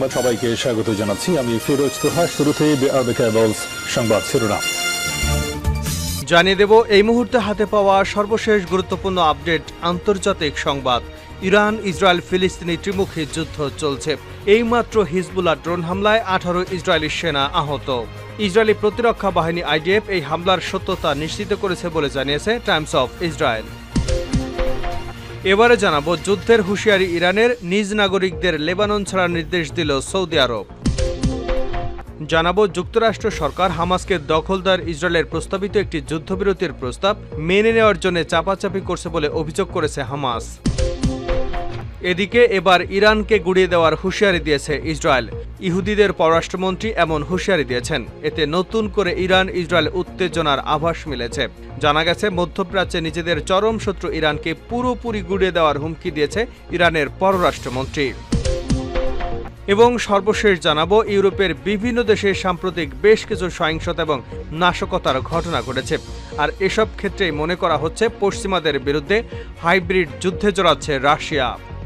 সংবাদ সবাইকে স্বাগত জানাচ্ছি। আমি ফিরোজ তোহা কেবলস সংবাদ শিরোনাম। জানিয়ে দেব, এই মুহূর্তে হাতে পাওয়া সর্বশেষ গুরুত্বপূর্ণ আপডেট, আন্তর্জাতিক সংবাদ। ইরান, ইসরায়েল, ফিলিস্তিনি ত্রিমুখী যুদ্ধ চলছে। এইমাত্র হিজবুল্লাহ ড্রোন হামলায় আঠারো ইসরায়েলি সেনা আহত। ইসরায়েলি প্রতিরক্ষা বাহিনী আইডিএফ এই হামলার সত্যতা নিশ্চিত করেছে বলে জানিয়েছে টাইমস অফ ইসরায়েল। এবারে জানাব যুদ্ধের হুঁশিয়ারি ইরানের নিজ নাগরিকদের লেবানন ছাড়ার নির্দেশ দিল সৌদি আরব। জানাব যুক্তরাষ্ট্র সরকার হামাসকে দখলদার ইসরায়েলের প্রস্তাবিত একটি যুদ্ধবিরতির প্রস্তাব মেনে নেওয়ার জন্য চাপাচাপি করছে বলে অভিযোগ করেছে হামাস। এদিকে এবার ইরানকে গুড়িয়ে দেওয়ার হুঁশিয়ারি দিয়েছে ইসরায়েল। ইহুদিদের পররাষ্ট্রমন্ত্রী এমন হুঁশিয়ারি দিয়েছেন। এতে নতুন করে ইরান, ইসরায়েল উত্তেজনার আভাস মিলেছে। জানা গেছে, মধ্যপ্রাচ্যে নিজেদের চরম শত্রু ইরানকে পুরোপুরি গুড়িয়ে দেওয়ার হুমকি দিয়েছে ইরানের পররাষ্ট্রমন্ত্রী। এবং সর্বশেষ জানাব, ইউরোপের বিভিন্ন দেশে সাম্প্রতিক বেশ কিছু সহিংসতা এবং নাশকতার ঘটনা ঘটেছে। আর এসব ক্ষেত্রেই মনে করা হচ্ছে, পশ্চিমাদের বিরুদ্ধে হাইব্রিড যুদ্ধে জড়াচ্ছে রাশিয়া।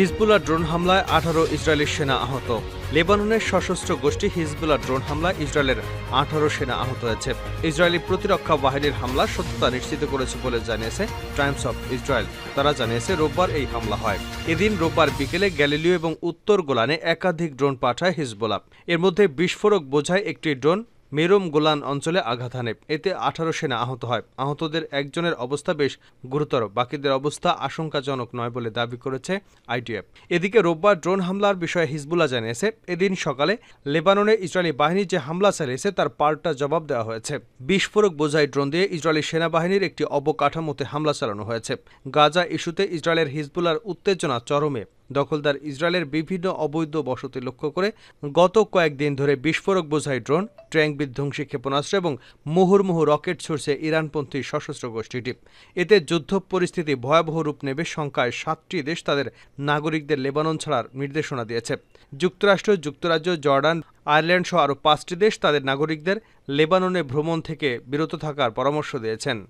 হিজবুল্লাহ ড্রোন হামলায় আঠারো ইসরায়েলি সেনা আহত। লেবাননের সশস্ত্র গোষ্ঠী হিজবুল্লাহ ড্রোন হামলায় ইসরায়েলের আঠারো সেনা আহত হয়েছে। ইসরায়েলি প্রতিরক্ষা বাহিনীর হামলা সত্যতা নিশ্চিত করেছে বলে জানিয়েছে টাইমস অফ ইসরায়েল। তারা জানিয়েছে রোববার এই হামলা হয়। এদিন রোববার বিকেলে গ্যালিলিও এবং উত্তর গোলানে একাধিক ড্রোন পাঠায় হিজবুল্লাহ। এর মধ্যে বিস্ফোরক বোঝায় একটি ড্রোন মেরুম গোলান অঞ্চলে আঘাত হানে। এতে আঠারো সেনা আহত হয়। আহতদের একজনের অবস্থা বেশ গুরুতর। বাকিদের অবস্থা আশঙ্কাজনক নয় বলে দাবি করেছে আইটিএফ। এদিকে রোববার ড্রোন হামলার বিষয়ে হিজবুল্লাহ জানিয়েছে, এদিন সকালে লেবাননে ইসরায়েলি বাহিনী যে হামলা চালিয়েছে তার পাল্টা জবাব দেওয়া হয়েছে। বিস্ফোরক বোঝাই ড্রোন দিয়ে ইসরায়েলি সেনাবাহিনীর একটি অবকাঠামোতে হামলা চালানো হয়েছে। গাজা ইস্যুতে ইসরায়েলের হিজবুল্লার উত্তেজনা চরমে। দখলদার ইসরায়েলের বিভিন্ন অবৈধ বসতি লক্ষ্য করে গত কয়েকদিন ধরে বিস্ফোরক বোঝাই ড্রোন ট্র্যাঙ্ক বিধ্বংসী ক্ষেপণাস্ত্র এবং মুহুর্মুহু রকেট ছুড়ছে ইরানপন্থী সশস্ত্র গোষ্ঠীটি। এতে যুদ্ধ পরিস্থিতি ভয়াবহ রূপ নেবে সংখ্যায় সাতটি দেশ তাদের নাগরিকদের লেবানন ছাড়ার নির্দেশনা দিয়েছে। যুক্তরাষ্ট্র, যুক্তরাজ্য, জর্ডান, আয়ারল্যান্ড সহ আরও পাঁচটি দেশ তাদের নাগরিকদের লেবাননে ভ্রমণ থেকে বিরত থাকার পরামর্শ দিয়েছেন।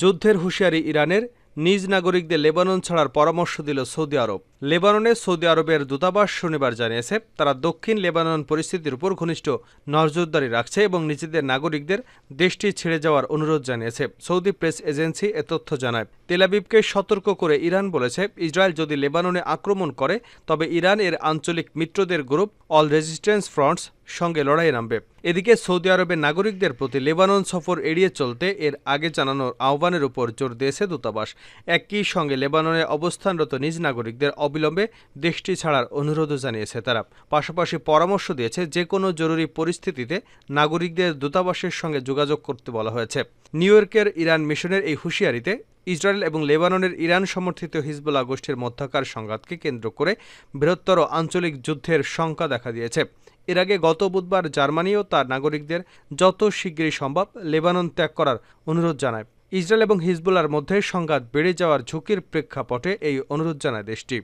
যুদ্ধের হুঁশিয়ারি ইরানের নিজ নাগরিকদের লেবানন ছাড়ার পরামর্শ দিল সৌদি আরব। লেবাননে সৌদি আরবের দূতাবাস শনিবার জানিয়েছে, তারা দক্ষিণ লেবানন পরিস্থিতির উপর ঘনিষ্ঠ নজরদারি রাখছে এবং নিজেদের নাগরিকদের দেশটি ছেড়ে যাওয়ার অনুরোধ জানিয়েছে। সৌদি প্রেস এজেন্সি এ তথ্য জানায়। তেলাবিবকে সতর্ক করে ইরান বলেছে, ইসরায়েল যদি লেবাননে আক্রমণ করে, তবে ইরান এর আঞ্চলিক মিত্রদের গ্রুপ অল রেজিস্ট্যান্স ফ্রন্টস সঙ্গে লড়াই নামবে। এদিকে সৌদি আরবের নাগরিকদের প্রতি লেবানন সফর এড়িয়ে চলতে এর আগে জানানোর আহ্বানের উপর জোর দিয়েছে দূতাবাস। একই সঙ্গে লেবাননে অবস্থানরত নিজ নাগরিকদের অবিলম্বে দেশটি ছাড়ার অনুরোধও জানিয়েছে তারা। পাশাপাশি পরামর্শ দিয়েছে যে কোনো জরুরি পরিস্থিতিতে নাগরিকদের দূতাবাসের সঙ্গে যোগাযোগ করতে বলা হয়েছে। নিউ ইয়র্কের ইরান মিশনের এই হুঁশিয়ারিতে ইসরায়েল এবং লেবাননের ইরান সমর্থিত হিজবুল্লাহ গোষ্ঠীর মধ্যকার সংঘাতকে কেন্দ্র করে বৃহত্তর আঞ্চলিক যুদ্ধের শঙ্কা দেখা দিয়েছে। এর আগে গত বুধবার জার্মানিও তার নাগরিকদের যত শীঘ্রই সম্ভব লেবানন ত্যাগ করার অনুরোধ জানায়। ইসরায়েল এবং হিজবুল্লার মধ্যে সংঘাত বেড়ে যাওয়ার ঝুঁকির প্রেক্ষাপটে এই অনুরোধ জানায় দেশটি।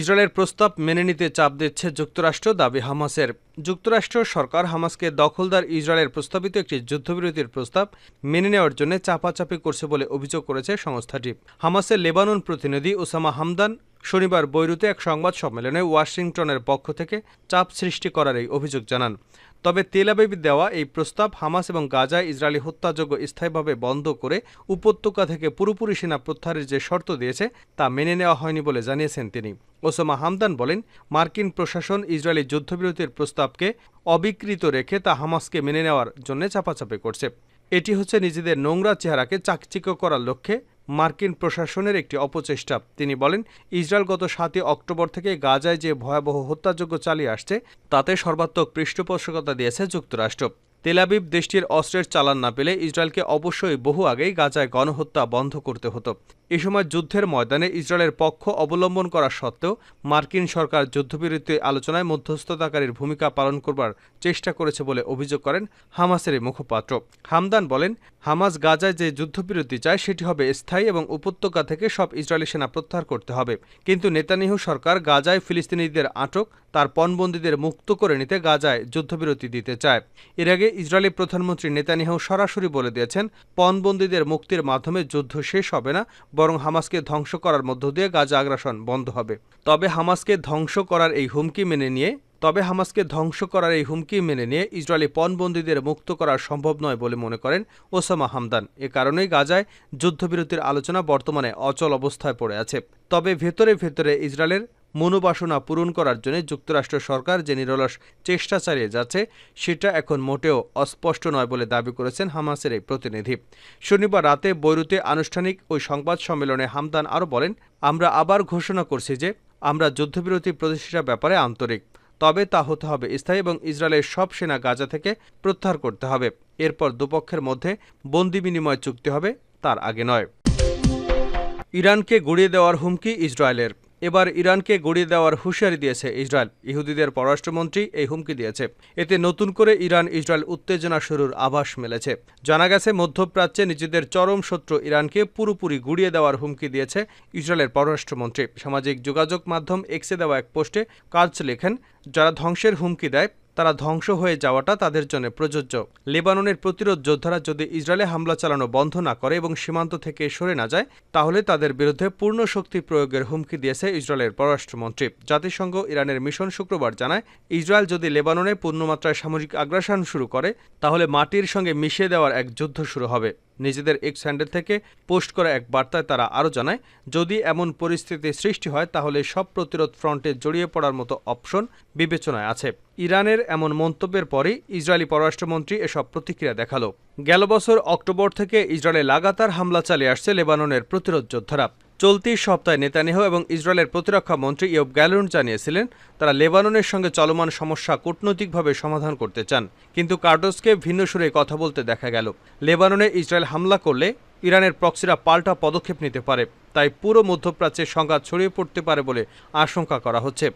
ইসরায়েলের প্রস্তাব মেনে নিতে চাপ দিচ্ছে যুক্তরাষ্ট্র দাবি হামাসের। যুক্তরাষ্ট্র সরকার হামাসকে দখলদার ইসরায়েলের প্রস্তাবিত একটি যুদ্ধবিরতির প্রস্তাব মেনে নেওয়ার জন্য চাপাচাপি করছে বলে অভিযোগ করেছে সংস্থাটি। হামাসের লেবানন প্রতিনিধি ওসামা হামদান শনিবার বৈরুতে এক সংবাদ সম্মেলনে ওয়াশিংটনের পক্ষ থেকে চাপ সৃষ্টি করার এই অভিযোগ জানান। তবে তেলাবিবি দেওয়া এই প্রস্তাব হামাস এবং গাজায় ইসরায়েলি হত্যাযোগ্য স্থায়ীভাবে বন্ধ করে উপত্যকা থেকে পুরোপুরি সেনা প্রত্যাহারের যে শর্ত দিয়েছে, তা মেনে নেওয়া হয়নি বলে জানিয়েছেন তিনি। ওসামা হামদান বলেন, মার্কিন প্রশাসন ইসরায়েলি যুদ্ধবিরতির প্রস্তাবকে অবিকৃত রেখে তা হামাসকে মেনে নেওয়ার জন্য চাপাচাপি করছে। এটি হচ্ছে নিজেদের নোংরা চেহারাকে চাকচিক্য করার লক্ষ্যে মার্কিন প্রশাসনের একটি অপচেষ্টা। তিনি বলেন, ইসরায়েল গত সাতই অক্টোবর থেকে গাজায় যে ভয়াবহ হত্যাযজ্ঞ চালিয়ে আসছে, তাতে সর্বাত্মক পৃষ্ঠপোষকতা দিয়েছে যুক্তরাষ্ট্র। তেলাবিব দেশটির অস্ত্রের চালান না পেলে ইসরায়েলকে অবশ্যই বহু আগেই গাজায় গণহত্যা বন্ধ করতে হতো। এ সময় যুদ্ধের ময়দানে ইসরায়েলের পক্ষ অবলম্বন করা সত্ত্বেও মার্কিন সরকার যুদ্ধবিরতি আলোচনায় মধ্যস্থতাকারীর ভূমিকা পালন করবার চেষ্টা করেছে বলে অভিযোগ করেন হামাসের মুখপাত্র। হামদান বলেন, হামাস গাজায় যে যুদ্ধবিরতি চায় সেটি হবে স্থায়ী এবং উপত্যকা থেকে সব ইসরায়েলি সেনা প্রত্যাহার করতে হবে। কিন্তু নেতানিহু সরকার গাজায় ফিলিস্তিনিদের আটক, তার পণবন্দীদের মুক্ত করে নিতে গাজায় যুদ্ধবিরতি দিতে চায়। এর আগে ইসরায়েলি প্রধানমন্ত্রী নেতানিয়াহু সরাসরি বলে দিয়েছেন, পণবন্দীদের মুক্তির মাধ্যমে যুদ্ধ শেষ হবে না বরং হামাসকে ধ্বংস করার মধ্য দিয়ে গাজা আগ্রাসন বন্ধ হবে। তবে হামাসকে ধ্বংস করার এই হুমকি মেনে নিয়ে, তবে হামাসকে ধ্বংস করার এই হুমকি মেনে নিয়ে ইসরায়েলি পণবন্দীদের মুক্ত করা সম্ভব নয় বলে মনে করেন ওসামা হামদান। এ কারণেই গাজায় যুদ্ধবিরতির আলোচনা বর্তমানে অচল অবস্থায় পড়ে আছে। তবে ভেতরে ভেতরে ইসরায়েলের মনোবাসনা পূরণ করার জন্য যুক্তরাষ্ট্র সরকার যে নিরলস চেষ্টা চালিয়ে যাচ্ছে, সেটা এখন মোটেও অস্পষ্ট নয় বলে দাবি করেছেন হামাসের এই প্রতিনিধি। শনিবার রাতে বৈরুতে আনুষ্ঠানিক ওই সংবাদ সম্মেলনে হামদান আরও বলেন, আমরা আবার ঘোষণা করছি যে আমরা যুদ্ধবিরতি প্রতিষ্ঠার ব্যাপারে আন্তরিক। তবে তা হতে হবে স্থায়ী এবং ইসরায়েলের সব সেনা গাজা থেকে প্রত্যাহার করতে হবে। এরপর দুপক্ষের মধ্যে বন্দি বিনিময় চুক্তি হবে, তার আগে নয়। ইরানকে গুড়িয়ে দেওয়ার হুমকি ইসরায়েলের। এবার ইরানকে গড়িয়ে দেওয়ার হুঁশিয়ারি দিয়েছে ইসরায়েল। ইহুদিদের পররাষ্ট্রমন্ত্রী এই হুমকি দিয়েছে। এতে নতুন করে ইরান ইসরায়েল উত্তেজনা শুরুর আভাস মেলেছে। জানা গেছে, মধ্যপ্রাচ্যে নিজেদের চরম শত্রু ইরানকে পুরোপুরি গুড়িয়ে দেওয়ার হুমকি দিয়েছে ইসরায়েলের পররাষ্ট্রমন্ত্রী। সামাজিক যোগাযোগ মাধ্যম এক্সে দেওয়া এক পোস্টে কাজ লেখেন, যারা ধ্বংসের হুমকি দেয় তারা ধ্বংস হয়ে যাওয়াটা তাদের জন্য প্রযোজ্য। লেবাননের প্রতিরোধ যোদ্ধারা যদি ইসরায়েলে হামলা চালানো বন্ধ না করে এবং সীমান্ত থেকে সরে না যায়, তাহলে তাদের বিরুদ্ধে পূর্ণ শক্তি প্রয়োগের হুমকি দিয়েছে ইসরায়েলের পররাষ্ট্রমন্ত্রী। জাতিসংঘ ইরানের মিশন শুক্রবার জানায়, ইসরায়েল যদি লেবাননে পূর্ণমাত্রায় সামরিক আগ্রাসন শুরু করে, তাহলে মাটির সঙ্গে মিশিয়ে দেওয়ার এক যুদ্ধ শুরু হবে। নিজেদের এক্স হ্যান্ডেল থেকে পোস্ট করা এক বার্তায় তারা আরও জানায়, যদি এমন পরিস্থিতি সৃষ্টি হয়, তাহলে সব প্রতিরোধ ফ্রন্টে জড়িয়ে পড়ার মতো অপশন বিবেচনায় আছে। ইরানের এমন মন্তব্যের পরই ইসরায়েলি পররাষ্ট্রমন্ত্রী এসব প্রতিক্রিয়া দেখাল। গেল বছর অক্টোবর থেকে ইসরায়েলে লাগাতার হামলা চালিয়ে আসছে লেবাননের প্রতিরোধ যোদ্ধারা। চলতি সপ্তাহে নেতানিয়াহু এবং ইসরায়েলের প্রতিরক্ষা মন্ত্রী ইয়ব গ্যালুন জানিয়েছিলেন, তারা লেবাননের সঙ্গে চলমান সমস্যা কূটনৈতিকভাবে সমাধান করতে চান। কিন্তু কার্ডোসকে ভিন্ন সুরে কথা বলতে দেখা গেল। লেবাননে ইসরায়েল হামলা করলে ইরানের প্রক্সিরা পাল্টা পদক্ষেপ নিতে পারে, তাই পুরো মধ্যপ্রাচ্যে সংঘাত ছড়িয়ে পড়তে পারে বলে আশঙ্কা করা হচ্ছে।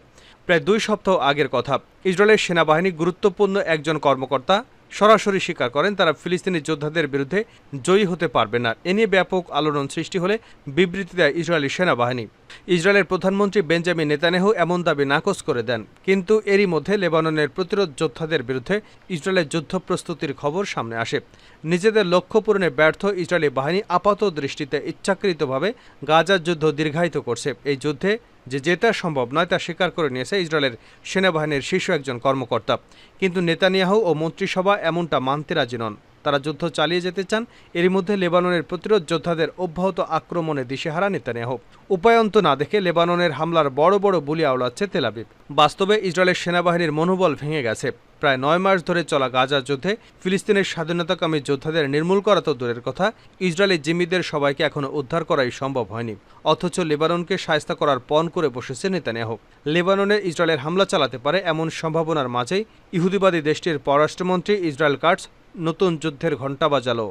প্রায় দুই সপ্তাহ আগের কথা, ইসরায়েলের সেনাবাহিনী গুরুত্বপূর্ণ একজন কর্মকর্তা সরাসরি স্বীকার করেন, তারা ফিলিস্তিনি যোদ্ধাদের বিরুদ্ধে জয়ী হতে পারবে না। এ নিয়ে ব্যাপক আলোড়ন সৃষ্টি হলে বিবৃতি দেয় ইসরায়েলি সেনাবাহিনী। ইসরায়েলের প্রধানমন্ত্রী বেঞ্জামিন নেতানেহু এমন দাবি নাকচ করে দেন। কিন্তু এরই মধ্যে লেবাননের প্রতিরোধ যোদ্ধাদের বিরুদ্ধে ইসরায়েলের যুদ্ধ প্রস্তুতির খবর সামনে আসে। নিজেদের লক্ষ্য পূরণে ব্যর্থ ইসরায়েলি বাহিনী আপাত দৃষ্টিতে ইচ্ছাকৃতভাবে গাজার যুদ্ধ দীর্ঘায়িত করছে। এই যুদ্ধে যে জেতা সম্ভব নয় তা স্বীকার করে নিয়েছে ইসরায়েলের সেনাবাহিনীর শীর্ষ একজন কর্মকর্তা। কিন্তু নেতানিয়াহু ও মন্ত্রিসভা এমনটা মানতে রাজি নন। তারা যুদ্ধ চালিয়ে যেতে চান। এরই মধ্যে লেবাননের প্রতিরোধ যোদ্ধাদের অব্যাহত আক্রমণে দিশেহারা নেতানিয়াহু। উপায়ন্ত না দেখে লেবাননের হামলার বড় বড় বুলি আওলাচ্ছে তেলাবিব বাস্তবে ইসরায়েলের সেনাবাহিনীর মনোবল ভেঙে গেছে। প্রায় নয় মাস ধরে চলা গাজা যুদ্ধে ফিলিস্তিনের স্বাধীনতাকামী যোদ্ধাদের নির্মূল করা তো দূরের কথা, ইসরায়েলি জিম্মিদের সবাইকে এখনও উদ্ধার করাই সম্ভব হয়নি। অথচ লেবাননকে সায়স্তা করার পণ করে বসেছে নেতানিয়াহু। লেবাননে ইসরায়েলের হামলা চালাতে পারে এমন সম্ভাবনার মাঝেই ইহুদিবাদী দেশটির পররাষ্ট্রমন্ত্রী ইসরায়েল কার্টস নতুন যুদ্ধের ঘণ্টা বাজালো।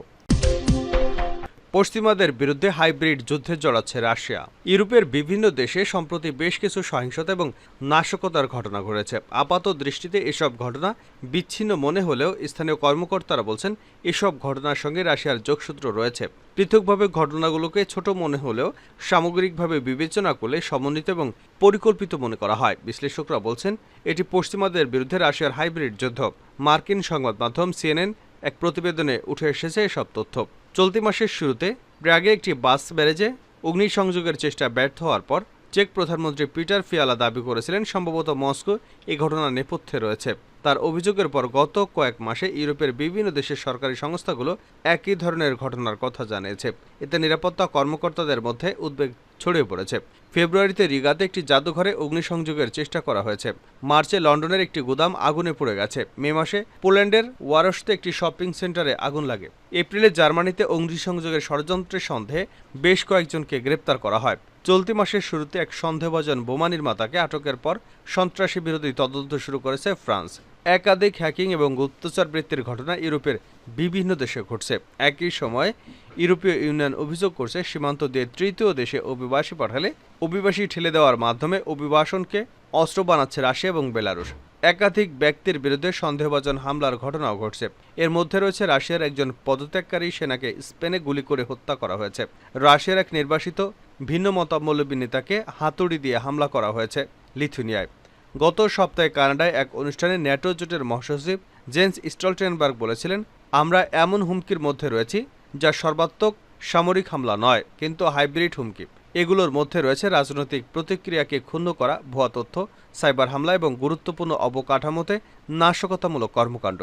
পশ্চিমাদের বিরুদ্ধে হাইব্রিড যুদ্ধে জড়াচ্ছে রাশিয়া। ইউরোপের বিভিন্ন দেশে সম্প্রতি বেশ কিছু সহিংসতা এবং নাশকতার ঘটনা ঘটেছে। আপাত দৃষ্টিতে এসব ঘটনা বিচ্ছিন্ন মনে হলেও স্থানীয় কর্মকর্তারা বলছেন, এসব ঘটনার সঙ্গে রাশিয়ার যোগসূত্র রয়েছে। পৃথকভাবে ঘটনাগুলোকে ছোট মনে হলেও সামগ্রিকভাবে বিবেচনা করলে সমন্বিত এবং পরিকল্পিত মনে করা হয়। বিশ্লেষকরা বলছেন, এটি পশ্চিমাদের বিরুদ্ধে রাশিয়ার হাইব্রিড যুদ্ধ। মার্কিন সংবাদ মাধ্যম সিএনএন এক প্রতিবেদনে উঠে এসেছে এসব তথ্য। চলতি মাসের শুরুতে ব্র্যাগে একটি বাস ব্যারেজে অগ্নিসংযোগের চেষ্টা ব্যর্থ হওয়ার পর চেক প্রধানমন্ত্রী পিটার ফিয়ালা দাবি করেছিলেন, সম্ভবত মস্কো এ ঘটনার নেপথ্যে রয়েছে। তার অভিযোগের পর গত কয়েক মাসে ইউরোপের বিভিন্ন দেশের সরকারি সংস্থাগুলো একই ধরনের ঘটনার কথা জানিয়েছে। এতে নিরাপত্তা কর্মকর্তাদের মধ্যে উদ্বেগ ছড়িয়ে পড়েছে। ফেব্রুয়ারিতে রিগাতে একটি জাদুঘরে অগ্নিসংযোগের চেষ্টা করা হয়েছে। মার্চে লন্ডনের একটি গুদাম আগুনে পুড়ে গেছে। মে মাসে পোল্যান্ডের ওয়ারসতে একটি শপিং সেন্টারে আগুন লাগে। এপ্রিলে জার্মানিতে অগ্নিসংযোগের ষড়যন্ত্রের সন্দেহে বেশ কয়েকজনকে গ্রেপ্তার করা হয়। চলতি মাসের শুরুতে এক সন্দেহভাজন বোমা নির্মাতাকে আটকের পর সন্ত্রাসী বিরোধী তদন্ত শুরু করেছে ফ্রান্স। একাধিক হ্যাকিং এবং গুপ্তচর বৃত্তির ঘটনা ইউরোপের বিভিন্ন দেশে ঘটছে। একই সময় ইউরোপীয় ইউনিয়ন অভিযোগ করছে, সীমান্ত দিয়ে তৃতীয় দেশে অভিবাসী পাঠালে অভিবাসী ঠেলে দেওয়ার মাধ্যমে অভিবাসনকে অস্ত্র বানাচ্ছে রাশিয়া এবং বেলারুশ। একাধিক ব্যক্তির বিরুদ্ধে সন্দেহভাজন হামলার ঘটনাও ঘটছে। এর মধ্যে রয়েছে রাশিয়ার একজন পদত্যাগকারী সেনাকে স্পেনে গুলি করে হত্যা করা হয়েছে। রাশিয়ার এক নির্বাসিত ভিন্ন মতাবলম্বী নেতাকে হাতুড়ি দিয়ে হামলা করা হয়েছে লিথুনিয়ায়। গত সপ্তাহে কানাডায় এক অনুষ্ঠানে ন্যাটো জোটের মহাসচিব জেন্স স্টলটেনবার্গ বলেছিলেন, আমরা এমন হুমকির মধ্যে রয়েছি যা সর্বাত্মক সামরিক হামলা নয়, কিন্তু হাইব্রিড হুমকি। এগুলোর মধ্যে রয়েছে রাজনৈতিক প্রতিক্রিয়াকে ক্ষুণ্ণ করা, ভুয়া তথ্য, সাইবার হামলা এবং গুরুত্বপূর্ণ অবকাঠামোতে নাশকতামূলক কর্মকাণ্ড।